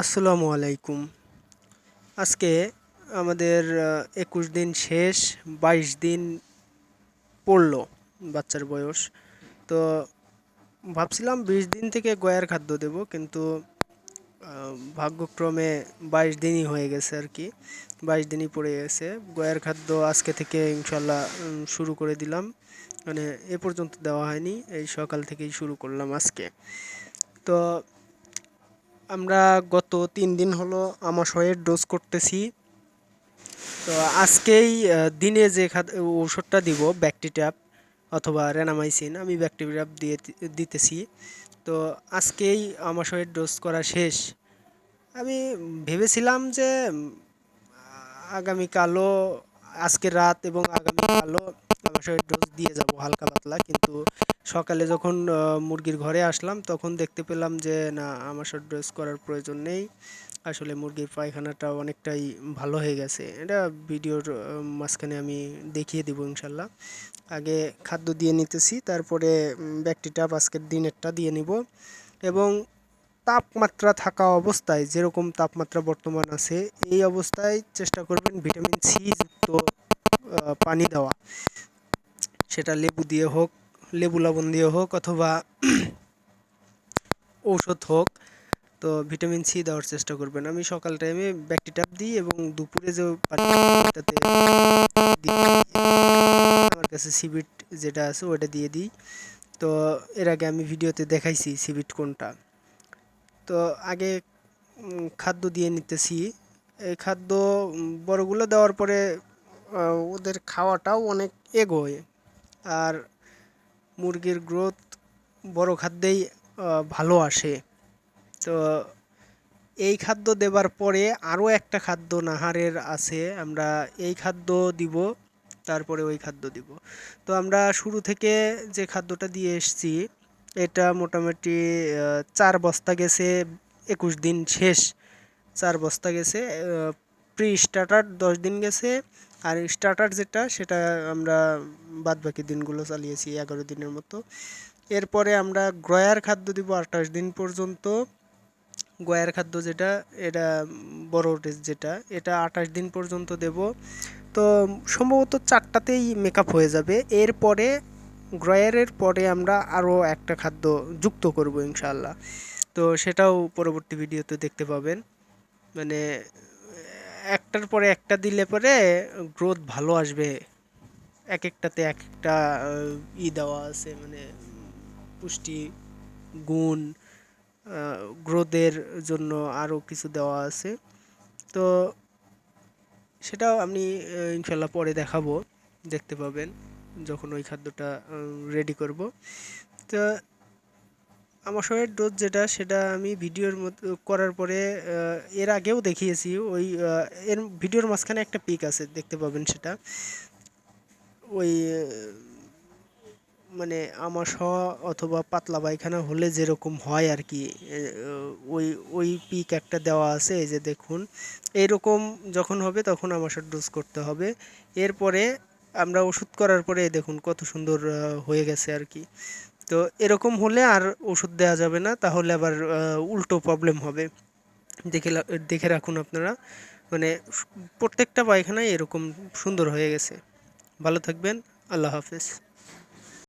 আসসালামু আলাইকুম। আজকে আমাদের একুশ দিন শেষ, বাইশ দিন পড়ল বাচ্চার বয়স। তো ভাবছিলাম বিশ দিন থেকে গয়ার খাদ্য দেব, কিন্তু ভাগ্যক্রমে বাইশ দিনই হয়ে গেছে আর কি। বাইশ দিনই পড়ে গেছে। গয়ার খাদ্য আজকে থেকে ইনশাল্লাহ শুরু করে দিলাম। মানে এ পর্যন্ত দেওয়া হয়নি, এই সকাল থেকেই শুরু করলাম আজকে। তো আমরা গত তিন দিন হলো আমাশয়ের ডোজ করতেছি। তো আজকেই দিনে যে ওষুধটা দিব ব্যাকটিট্যাপ অথবা রেনামাইসিন আমি ব্যাকটেরিয়াপ দিয়ে দিতেছি। তো আজকেই আমাশয়ের ডোজ করা শেষ। আমি ভেবেছিলাম যে আগামীকালও, আজকে রাত এবং আগামীকালও আমাশয়ের ডোজ দিয়ে যাব হালকা পাতলা, কিন্তু সকালে যখন মুরগির ঘরে আসলাম, তখন দেখতে পেলাম যে, না আমাশয় ডোজ করার প্রয়োজন নেই। আসলে মুরগির পায়খানাটা অনেকটাই ভালো হয়ে গেছে। এটা ভিডিওর মাঝখানে আমি দেখিয়ে দিব ইনশাল্লাহ। আগে খাদ্য দিয়ে নিতেছি, তারপরে ব্যাকটিটাপ আজকের দিনেরটা দিয়ে নিব। এবং তাপমাত্রা থাকা অবস্থায়, যেরকম তাপমাত্রা বর্তমান আছে, এই অবস্থায় চেষ্টা করবেন ভিটামিন সি যুক্ত পানি দেওয়া। সেটা লেবু দিয়ে হোক লেবু লবণ দিয়ে হোক অথবা ঔষধ হোক, তো ভিটামিন সি দেওয়ার চেষ্টা করবেন। আমি সকাল টাইমে ব্যাকটিটাপ দিই এবং দুপুরে যে পানিটাতে আমার কাছে সিবিট যেটা আছে ওটা দিয়ে দিই। তো এর আগে আমি ভিডিওতে দেখাইছি সিবিট কোনটা। তো আগে খাদ্য দিয়ে নিতেছি। এই খাদ্য বড়গুলো দেওয়ার পরে ওদের খাওয়াটাও অনেক এগোয়। আর মুরগির গ্রোথ বড় খাদ্যেই ভালো আসে। তো এই খাদ্য দেবার পরে আরও একটা খাদ্য নাহারের আছে, আমরা এই খাদ্য দিব, তারপরে ওই খাদ্য দিব। তো আমরা শুরু থেকে যে খাদ্যটা দিয়ে এসছি, এটা মোটামুটি চার বস্তা গেছে, একুশ দিন শেষ চার বস্তা গেছে প্রি স্টার্টার দশ দিন গেছে আর স্টার্টার যেটা সেটা আমরা বাদ বাকি দিনগুলো চালিয়েছি এগারো দিনের মতো। এরপরে আমরা গ্রয়ার খাদ্য দিব আঠাশ দিন পর্যন্ত। গয়ার খাদ্য যেটা, এটা বড় ডেজ যেটা, এটা আঠাশ দিন পর্যন্ত দেব। তো সম্ভবত চারটাতেই মেকআপ হয়ে যাবে। এরপরে গ্রয়ারের পরে আমরা আরও একটা খাদ্য যুক্ত করব ইনশাল্লাহ তো সেটাও পরবর্তী ভিডিওতে দেখতে পাবেন। মানে একটার পরে একটা দিলে পরে গ্রোথ ভালো আসবে। এক একটাতে এক একটা ই দেওয়া আছে মানে পুষ্টি, গুণ গ্রোথের জন্য আরও কিছু দেওয়া আছে। তো সেটাও আমি ইনশাল্লাহ পরে দেখাবো, দেখতে পাবেন, যখন ওই খাদ্যটা রেডি করব। তো আমার শরীরের ডোজ যেটা, সেটা আমি ভিডিওর মতো, করার পরে এর আগেও দেখিয়েছি। ওই এর ভিডিওর মাঝখানে একটা পিক আছে, দেখতে পাবেন সেটা। ওই মানে আমাশ অথবা পাতলা পায়খানা হলে যেরকম হয় আর কি ওই ওই পিক একটা দেওয়া আছে, এই যে দেখুন। এইরকম যখন হবে তখন আমাশার ডোজ করতে হবে। এরপরে আমরা ওষুধ করার পরে দেখুন কত সুন্দর হয়ে গেছে আর কি। তো এরকম হলে আর ওষুধ দেওয়া যাবে না, তাহলে আবার উল্টো প্রবলেম হবে। দেখে দেখে রাখুন আপনারা। মানে প্রত্যেকটা পায়খানায় এরকম সুন্দর হয়ে গেছে। ভালো থাকবেন, আল্লাহ হাফেজ।